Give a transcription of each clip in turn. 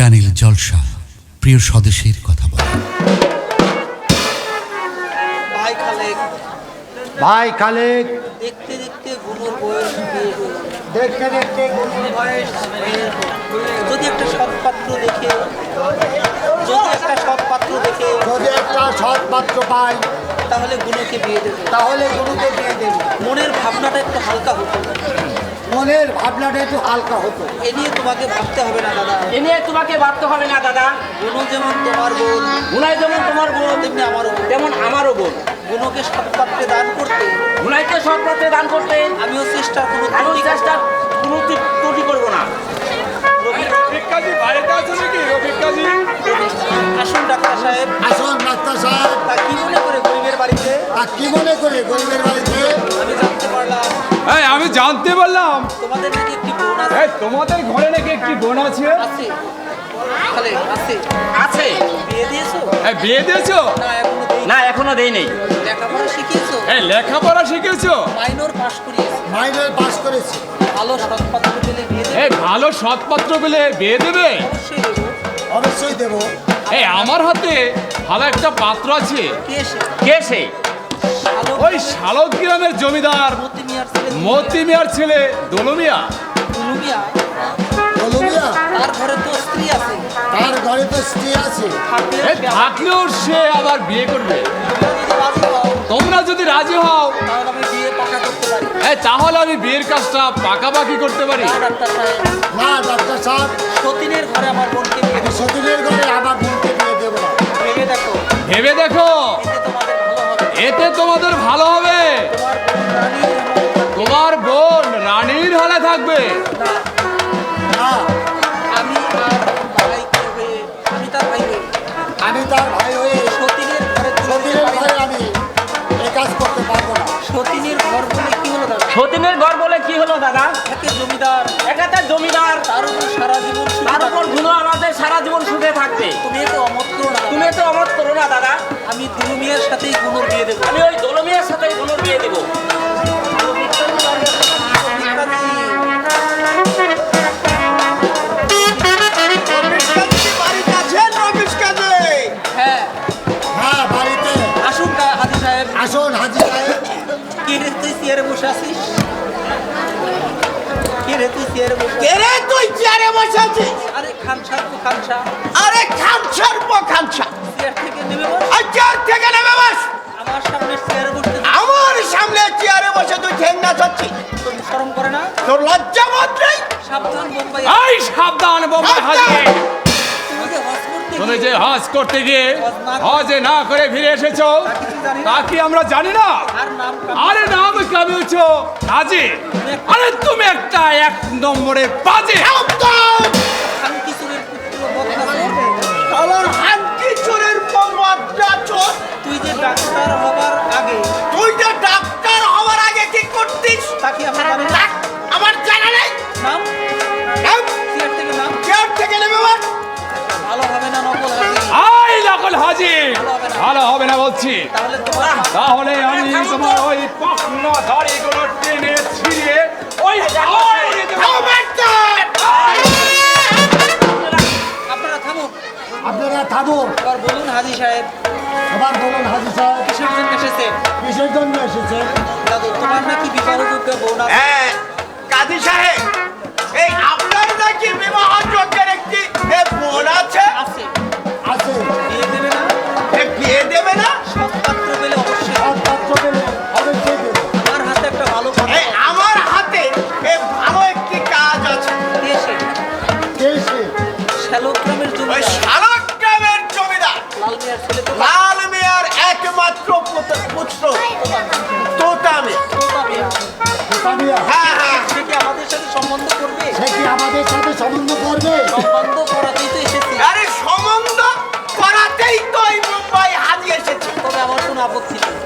Channel জলসা প্রিয় স্বদেশের কথা বলে। ভাই খালেক। ভাই খালেক। দেখতে দেখতে গুনুর বয়স দেখতে। দেখতে গুরুর বয়স যদি একটা সৎপাত্র দেখে যদি একটা সৎপাত্র দেখে যদি একটা সৎ পাত্র পাই তাহলে গুরুকে বিয়ে দেবে। তাহলে গরুকে দিয়ে দেব। মনের ভাবনাটা একটু হালকা হতো। মনের ভাবনাটা একটু হালকা হতো। এ নিয়ে তোমাকে ভাবতে হবে না দাদা। এ নিয়ে তোমাকে ভাবতে হবে না দাদা। গুরু যেমন তোমার বোন গুনাই যেমন তোমার বোন তেমনি আমারও বোন। তেমন আমারও বোন। গুনুকে সৎপাত্রে দান করতে গুনাইকে সৎ পথে দান করতে আমিও চেষ্টা কোনো আমি চেষ্টা কোনো ত্রুটি করব না। আসুন ডাক্তার সাহেব। আসুন ডাক্তার সাহেব। তা কি মনে করে গরিবের বাড়িতে? তা কি মনে করে গরিবের বাড়িতে? আমি জানতে পারলাম। এই আমি জানতে পারলাম। তোমাদের নাকি একটি বোন আছে। তোমাদের ঘরে নাকি একটি বোন আছে? আছে। তাহলে আছে। আছে? বিয়ে দিয়েছ? এই বিয়ে দিয়েছ? না এখনও দিই না এখনও দেই নেই লেখাপড়া শিখিয়েছো? এই লেখাপড়া শিখেছো? মাইনর পাস করিয়েছো। মাইনের পাস করেছি। ভালো সৎপাত্র পেলে বিয়ে দেবে। এই ভালো সৎপাত্র পেলে বিয়ে দেবে? অবশ্যই দেবো। অবশ্যই দেব। এই আমার হাতে ভালো একটা পাত্র আছে। কে এসে কে সে? ওই শালক গ্রামের জমিদার মতি মিয়ার ছেলে। মতি মিয়ার ছেলে দোলমিয়া। দুলু মিয়া বলুমিয়া তার ঘরে তো স্ত্রী আছে। তার ঘরে তো স্ত্রী আছে। থাকলেও সে আবার বিয়ে করবে। তোমরা যদি রাজি হও তোমরা যদি রাজি হও তাহলে আমি বিয়ে পাকা করতে পারি এই তাহলে আমি বিয়ের কাজটা পাকাপাকি করতে পারি। না, ডাক্তার সাহেব। সতীনের ঘরে আমার বোনকে সতীনের ঘরে আমার বোনকে দিয়ে দেবো না। ভেবে দেখো। ভেবে দেখো। এতে তোমাদের ভালো হবে। এতে তোমাদের ভালো হবে। তোমার বোন রানীর তোমার বোন রানীর মতো হলে থাকবে। মিয়ার সাথেই গুণর বিয়ে দেবো। আমি ওই দোলমিয়ার সাথে গুলোর বিয়ে দিব। হ্যাঁ। হ্যাঁ আসুন হাজি সাহেব। আসুন হাজি সাহেব। কে রে তুই চেয়ারে বসে আছিস? কে রে তুই চেয়ারে বসে আছিস? এরে তুই চেয়ারে বসে আছিস? আরে খানসা খানসা আরে খামছার পো খামছা। চেয়ার থেকে নেমে বস। আর চেয়ার থেকে নেমে বস। আমার সামনে চেয়ারে বসতে আমার সামনে চেয়ারে বসে তুই ঠেঙ্গা চাচ্ছিস তোর শরম করে না? তোর লজ্জা বোধ নেই? সাবধান বোম্বাই। এই সাবধান বোম্বাই হাজি তুমি যে হজ করতে গিয়ে হজ না করে ফিরে এসেছ তা কি আমরা জানি না? আর নাম কামিয়েছ হাজি আরে তুমি একটা এক নম্বরের বাজে খানকিশোরের নকল ভালো হবে না বলছি। তাহলে আমি তোমার ওই পাখনা দাড়িগুলো টেনে ছিঁড়ে ওই! আপনারা থামুন আপনারা থামুন এবার বলুন হাজি সাহেব। আবার বলুন হাজি সাহেব। কিসের জন্য এসেছেন কিসের জন্য এসেছেন দাদু তোমার নাকি বিবাহযোগ্য বোন আছে? কোনো আপত্তি নেই।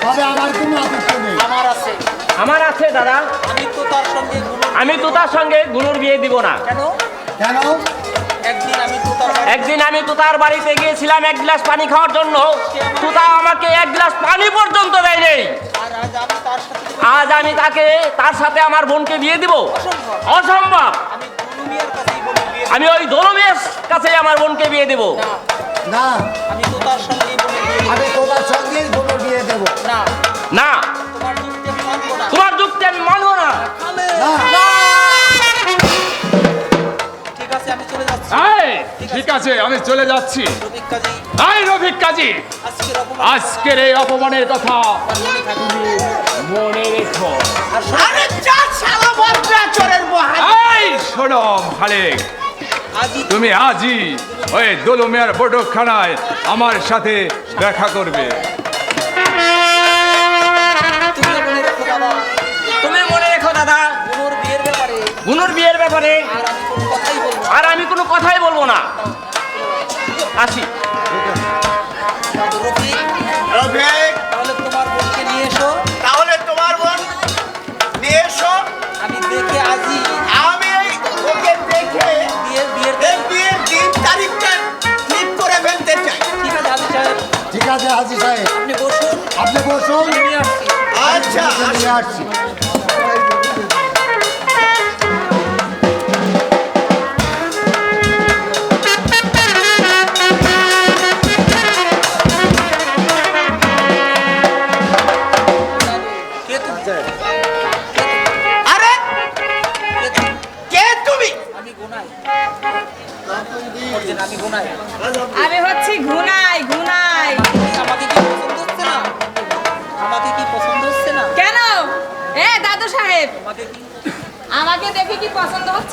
তবে আমার কোনো আপত্তি নেই। আমার আছে। আমার আছে দাদা। আমি তো তার সঙ্গে আমি তো তার সঙ্গে গুলোর বিয়ে দিব না। কেন? কেন? একদিন আমি তো তার বাড়ি- একদিন আমি তুতার বাড়িতে গিয়েছিলাম এক গ্লাস পানি খাওয়ার জন্য। তুতা আমাকে এক গ্লাস পানি পর্যন্ত দেয় নেই। আজ আমি তার তাকে তার সাথে আমার বোনকে বিয়ে দিব। অসম্ভব। আমি ওই দলমের কাছে আমার বোনকে বিয়ে দেব। না। আমি তোতার সঙ্গে না। তোমার যুক্তি আমি মানবো না। ঠিক আছে আমি চলে যাচ্ছি। এই, ঠিক আছে। আমি চলে যাচ্ছি। রবিক কাজী। আই রফিক কাজী আজকের এই অপমানের কথা মনে রেখো। শোনো, তুমি আজই ওই দোলমিয়ার বটকখানায় আমার সাথে দেখা করবে। ব্যাপারে আর আমি কোনো কথাই বলব না। আসি। তো রফিক রফিক তাহলে তোমার বোনকে নিয়ে এসো। তাহলে তোমার বোন নিয়ে এসো। আমি দেখে আমি ওকে দেখে বিয়ের বিয়ের এই বিয়ের দিন তারিখটা ঠিক করে ফেলতে চাই। ঠিক আছে সাহেব। ঠিক আছে সাহেব। আপনি বসুন। আপনি বসুন। আসছি। আচ্ছা আমি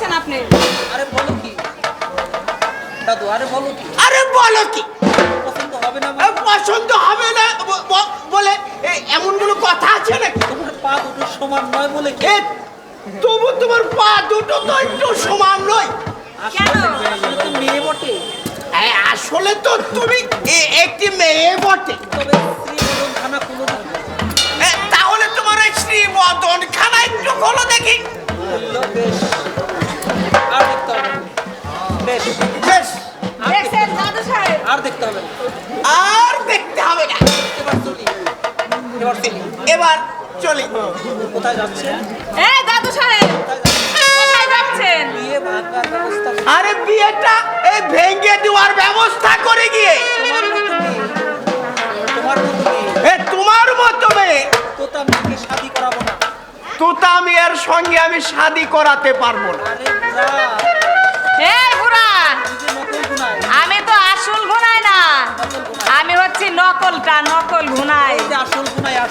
পছন্দ হচ্ছে না আপনি? আরে বলো কি? দাদু আরে বলো কি? আরে বলো কি? পছন্দ হবে না? পছন্দ হবে না ব- ব- বলে এমন কোনো কথা আছে নাকি? তোমার পা দুটো সমান নয় বলে কি? তবু তোমার পা দুটো তো একটু সমান নয়। আসলে তো মেয়ে বটে। আসলে তো তুমি একটি মেয়ে বটে। তবে বলুন খানা তাহলে তোমার ওই শ্রীমদন খানা একটু খোলো দেখি। কোথায় যাচ্ছেন? এ দাদু সাহেব কোথায় যাচ্ছেন? বিয়ে ভাঙার ব্যবস্থা আরে বিয়েটা এই ভেঙে দেওয়ার ব্যবস্থা করে গিয়ে। তোমার মতো মেয়ে। তোমার মতো মেয়ে। এ তোমার মতো মেয়ে। তো তা মেয়েকে শাদি করাবো না। তুতা মেয়ের সঙ্গে আমি শাদি করাতে পারব না। বুড়া। আমি তো আসল ঘুনাই না। আমি হচ্ছি নকলটা নকল ঘুনাই আসল আসছে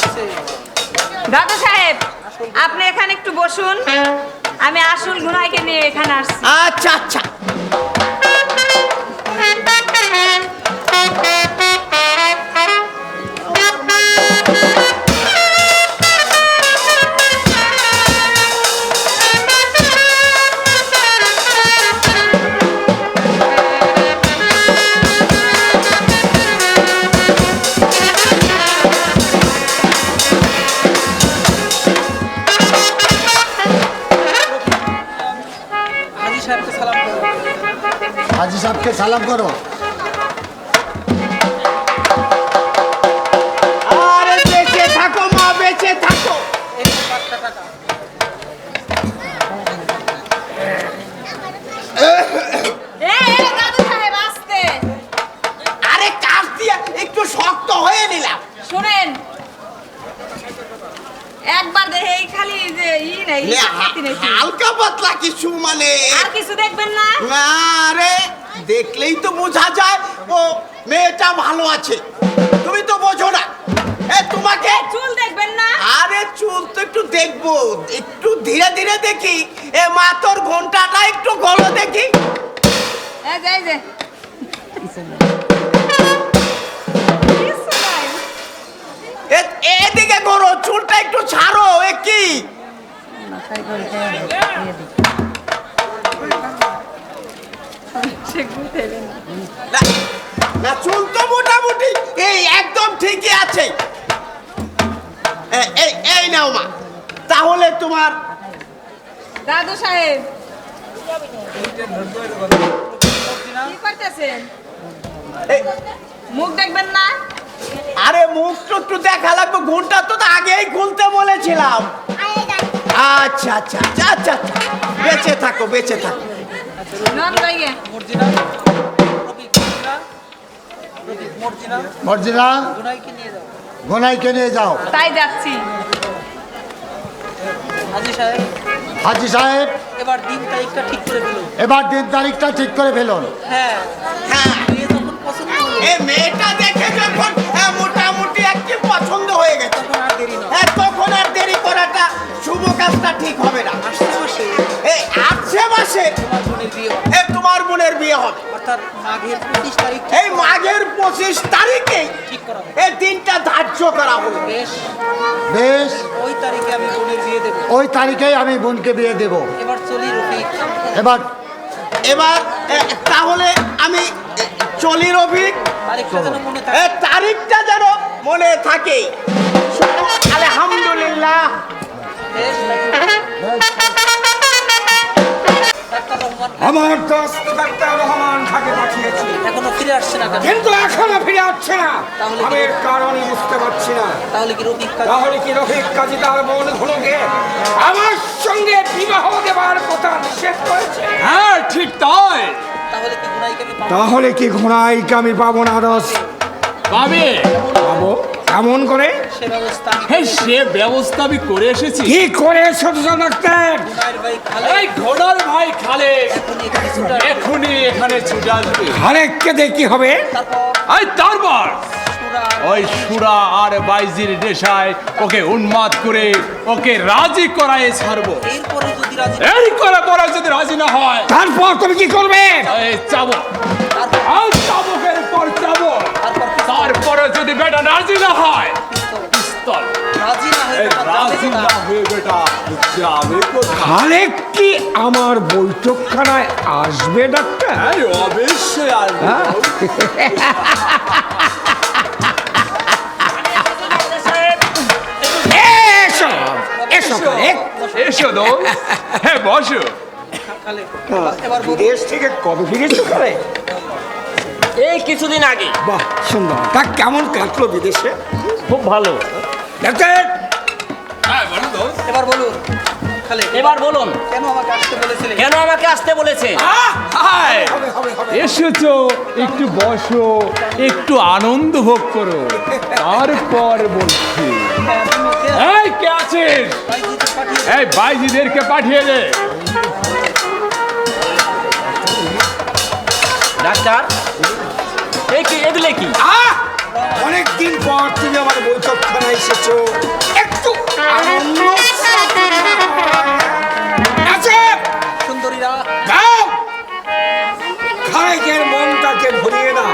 দাদু সাহেব আপনি এখানে একটু বসুন। আমি আসল গুনাইকে নিয়ে এখানে আসছি। আচ্ছা আচ্ছা। সাহেবকে সালাম করো। আরে বেঁচে থাকো মা বেঁচে থাকো। এই যে পাঁচটা টাকা এ এ দাদু সাহেব আসতে আরে কাজ দিয়ে একটু শক্ত হয়ে নিলাম। শুনেন একবার দেখে এই খালি যে ই নেই। হালকা পাতলা কিছু মানে আর কিছু দেখবেন না? না রে দেখলেই তো বোঝা যায় ও মেয়েটা ভালো আছে। তুমি তো বোঝো না। এ তোমাকে? চুল দেখবেন না। আরে চুল তো একটু দেখব। একটু ধীরে ধীরে দেখি। এ মা তোর ঘন্টাটা একটু গলো দেখি। যে এ- এদিকে করো চুলটা একটু ছাড়ো এ কি? সে না, না চুল তো মোটামুটি এই একদম ঠিকই আছে। এ- এই এই নাও মা। তাহলে তোমার দাদু সাহেব। কি করতেছেন? মুখ দেখবেন না? আরে মুখ তো একটু দেখা লাগবে ঘণ্টা তো আগেই খুলতে বলেছিলাম। আচ্ছা আচ্ছা আচ্ছা আচ্ছা আচ্ছা। বেঁচে থাকো বেঁচে থাকো। মর্জিনা গুনাইকে নিয়ে যাও। গোনাইকে নিয়ে যাও। তাই যাচ্ছি। হাজি সাহেব এবার দিন তারিখটা ঠিক করে দিল এবার দিন তারিখটা ঠিক করে ফেলুন। হ্যাঁ হ্যাঁ মেয়েটা দেখে যখন হ্যাঁ, মোটামুটি একটি পছন্দ হয়ে গেছে? তখন আর দেরি হ্যাঁ তখন আর দেরি করাটা শুভ কাজটা ঠিক হবে না। আসছে মাসে। এই আসছে মাসে। তোমার বোনের বিয়ে হবে। এ তোমার বোনের বিয়ে হবে। অর্থাৎ পঁচিশ তারিখ এই মাঘের পঁচিশ তারিখে ঠিক এই দিনটা ধার্য করা হলো বেশ। বেশ। ওই তারিখে আমি বোনের বিয়ে দেবো। ওই তারিখেই আমি বোনকে বিয়ে দেব। এবার চলি রফিক। এবার এবার এ, তাহলে আমি চলি রফিক তারিখটা যেন মনে থাকে। তারিখটা যেন আলহামদুলিল্লাহ। আমার দোস্ত ডাক্তার রহমান খাকে পাঠিয়েছি। এখনও ফিরে আসছে না কিন্তু এখনও ফিরে আসছে না। তাহলে কি- আমি এর কারণই বুঝতে পারছি না। তাহলে কি রফিক তাহলে কি রফিক কাজী তার বোন ধনুকে আমার সঙ্গে বিবাহ দেবার কথা নিষেধ করেছে? হ্যাঁ ঠিক তাই। তাহলে কি ঘোড়াই কামি পাবো? ঘোড়াইকে আমি পাবো না রস পাবে। পাবো। কেমন করে? সে ব্যবস্থা আমি হ্যাঁ সে ব্যবস্থা আমি করে এসেছি। কি করে ছোট ডাক্তার খালে। এই ঘোড়ার ভাই খালে। এখনই এখানে ছুটে আসবে। আরেককে দেখি হবে? তারপর? ওই সুরা আর বাইজির নেশায় ওকে উন্মাদ করে ওকে রাজি করায় ছাড়বো। এরপরে যদি রাজি এই করে পরে যদি রাজি না হয় তারপর তুমি কি করবে? চাবো। আর চাবুকের পর চাবো। তারপরে যদি বেটা রাজি না হয় পিস্তল। রাজি না হয়ে? হয়ে বেটা যাবে কোথায়? কি আমার বৈঠকখানায় আসবে ডাক্তার? অবশ্যই আসবে। এসো এসো। এসো। দো হ্যাঁ বসো। বিদেশ থেকে কবে ফিরেছো এই কিছুদিন আগে। বাহ সুন্দর। তা কেমন কাটলো বিদেশে? খুব ভালো। ডাক্তার হ্যাঁ বলো এবার বলুন। এবার বলুন। কেন আমাকে আসতে বলেছিলেন কেন আমাকে আসতে বলেছে? এসেছ একটু বসো একটু আনন্দ ভোগ করো। তারপর বলছি। এই কে আছিস? এই বাইজিদেরকে পাঠিয়ে দে। ডাক্তার এই কি এগুলো কি? অনেক দিন পর তুমি আমার বৈঠকখানায় এসেছ। একটু আনন্দ সুন্দরীরা। যাও। কেন মনটাকে ভরিয়ে না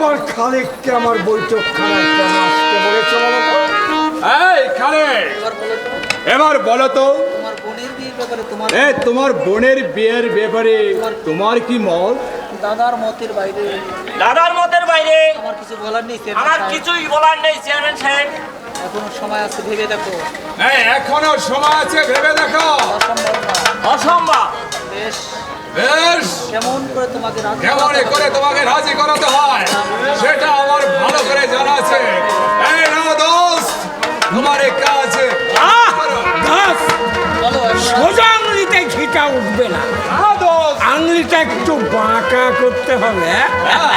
তুমি খালেককে আমার বৈঠক খানায় কেন আসতে বলেছ বলো তো? এই খালে এবার বলো তো এবার বলো তো তোমার বোনের বিয়ের ব্যাপারে তোমার এ তোমার বোনের বিয়ের ব্যাপারে তোমার কি মত? দাদার মতের বাইরে। দাদার মতের বাইরে। আমার কিছু বলার নেই চেয়ারম্যান আমার সাহেব। কিছুই বলার নেই চেয়ারম্যান সাহেব। এখনও সময় আছে ভেবে দেখো। এই এখনও সময় আছে ভেবে দেখো। অসম্ভব অসম্ভব। বেশ। কেমন করে তোমাকে রাজি করাতে করে তোমাকে রাজি করাতে হয় সেটা আমার ভালো করে জানা আছে এই না দোস্ত তোমার এক কাজ সোজা আঙুলিতে ঘিটা উঠবে না আঙুলিটা একটু বাঁকা করতে হবে হ্যাঁ?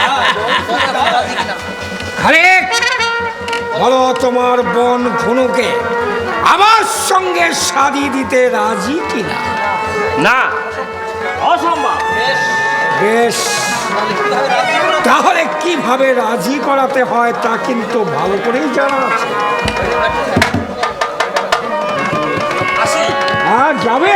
বলো বলো তোমার বোন ঘুনুকে আমার সঙ্গে শাদি দিতে রাজি কিনা না বেশ। তাহলে কীভাবে রাজি করাতে হয় তা কিন্তু ভালো করেই জানা আছে। হ্যাঁ যাবে?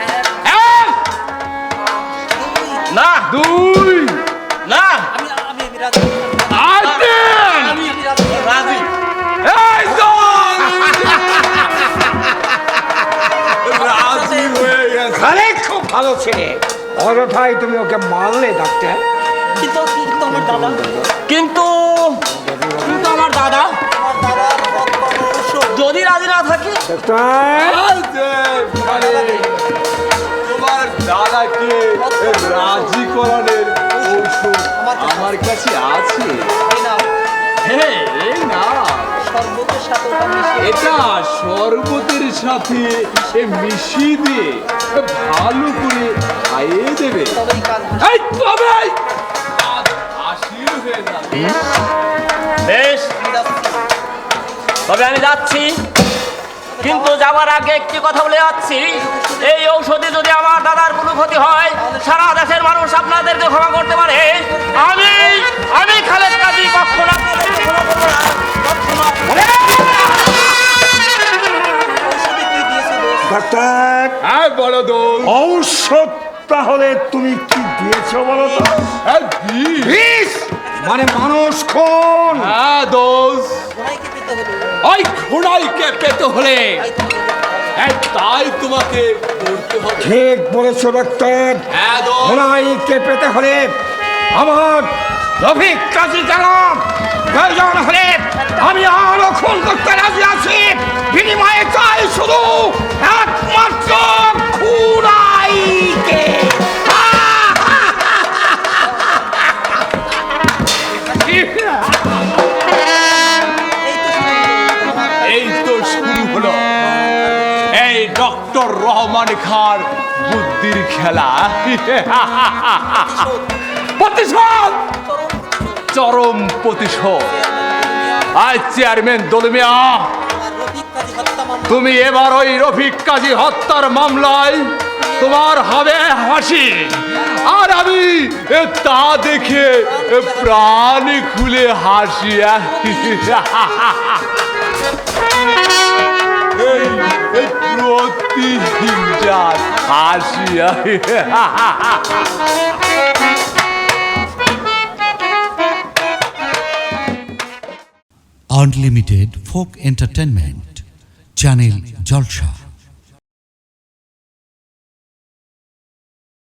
দুই। না। আমি আমি রাজি আর তিন। আমি রাজি। এই তো! রাজি হয়ে গেছে। খালেক খুব ভালো ছেলে। অযথাই তুমি ওকে মারলে ডাক্তার। কিন্তু কিন্তু আমার দাদা। কিন্তু কিন্তু আমার দাদা। যদি রাজি না থাকে। ডাক্তার। আরে, আরে, দাদাকে রাজি করানোর ঔষধ আমার কাছে আছে। এটা শরবতের সাথে এ মিশিয়ে দিয়ে ভালো করে খাইয়ে দেবে। বেশ। তবে আমি যাচ্ছি। কিন্তু যাওয়ার আগে একটি কথা বলে যাচ্ছি। এই ঔষধে যদি আমার দাদার কোনো ক্ষতি হয় সারা দেশের মানুষ আপনাদেরকে ক্ষমা করতে পারে। আমি আমি খালেদ কাজী কখনো ক্ষমা করব? ডাক্তার হ্যাঁ বড় দোল ঔষধ তাহলে তুমি কি দিয়েছ বলো তো? হ্যাঁ মানে মানুষ কোন? হ্যাঁ দোষ। ওই ঘোড়াইকে পেতে হলে। তাই তোমাকে করতে হবে। ঠিক বলেছ ডাক্তার। হ্যাঁ দোষ ওনাইকে পেতে হলে আমার রফিক কাজী কালাম প্রয়োজন হলে আমি আরও খুন করতে রাজি আছি। বিনিময়ে চাই শুধু একমাত্র খুনাইকে। ডক্টর রহমান খান বুদ্ধির খেলা। প্রতিশোধ চরম প্রতিশোধ। আজ চেয়ারম্যান দলমিয়া তুমি এবার ওই রফিক কাজী হত্যার মামলায় তোমার হবে হাসি। আর আমি তা দেখে প্রাণ খুলে হাসি। প্রতিহিংসার আসিয়া unlimited folk entertainment channel Jalsha